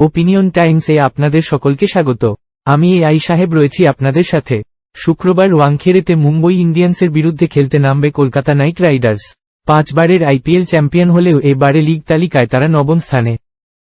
Opinion টাইমসে আপনাদের সকলকে স্বাগত। আমি এ আই সাহেব রয়েছি আপনাদের সাথে। শুক্রবার ওয়াংখেড়েতে মুম্বই ইন্ডিয়ান্সের বিরুদ্ধে খেলতে নামবে কলকাতা নাইট রাইডার্স। পাঁচবারের আইপিএল চ্যাম্পিয়ন হলেও এবারে লিগ তালিকায় তারা নবম স্থানে।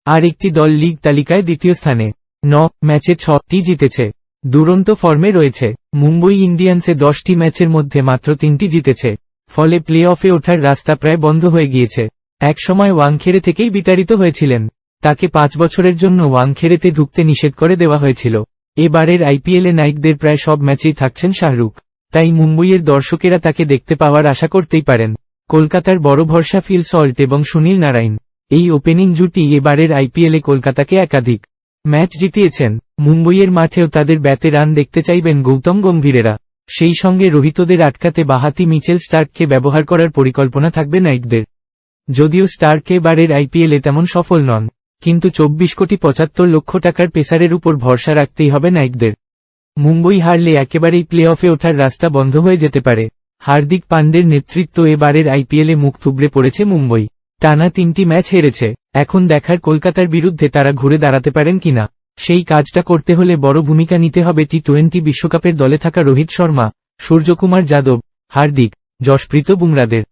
আর একটি দল লিগ তালিকায় দ্বিতীয় স্থানে। ন ম্যাচে ছটি জিতেছে। দুরন্ত ফর্মে রয়েছে। মুম্বই ইন্ডিয়ান্সে দশটি ম্যাচের মধ্যে মাত্র তিনটি জিতেছে। ফলে প্লে অফে ওঠার রাস্তা প্রায় বন্ধ হয়ে গিয়েছে। একসময় ওয়াংখেড়ে থেকেই বিতাড়িত হয়েছিলেন। তাকে পাঁচ বছরের জন্য ওয়াংখেড়েতে ঢুকতে নিষেধ করে দেওয়া হয়েছিল। এবারের আইপিএলে নাইটদের প্রায় সব ম্যাচেই থাকছেন শাহরুখ। তাই মুম্বইয়ের দর্শকেরা তাকে দেখতে পাওয়ার আশা করতেই পারেন। কলকাতার বড় ভরসা ফিল সল্ট এবং সুনীল নারায়ণ। এই ওপেনিং জুটি এবারের আইপিএলে কলকাতাকে একাধিক ম্যাচ জিতিয়েছেন। মুম্বইয়ের মাঠেও তাদের ব্যাতে রান দেখতে চাইবেন গৌতম গম্ভীরেরা। সেই সঙ্গে রোহিতদের আটকাতে বাহাতি মিচেল স্টার্ককে ব্যবহার করার পরিকল্পনা থাকবে নাইটদের যদিও স্টার্ক এবারের আইপিএলে তেমন সফল নন। কিন্তু চব্বিশ কোটি পঁচাত্তর লক্ষ টাকার পেসারের উপর ভরসা রাখতেই হবে নাইটদের। মুম্বই হারলে একেবারেই প্লে অফে ওঠার রাস্তা বন্ধ হয়ে যেতে পারে। হার্দিক পান্ডের নেতৃত্ব এবারের আইপিএলে মুখ থুবড়ে পড়েছে মুম্বই। টানা তিনটি ম্যাচ হেরেছে। এখন দেখার কলকাতার বিরুদ্ধে তারা ঘুরে দাঁড়াতে পারেন কিনা? সেই কাজটা করতে হলে বড় ভূমিকা নিতে হবে টি টোয়েন্টি বিশ্বকাপের দলে থাকা রোহিত শর্মা, সূর্যকুমার যাদব, হার্দিক, যশপ্রীত বুমরাদের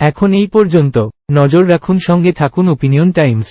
এখন এই পর্যন্ত। নজর রাখুন সঙ্গে থাকুন ওপিনিয়ন টাইমস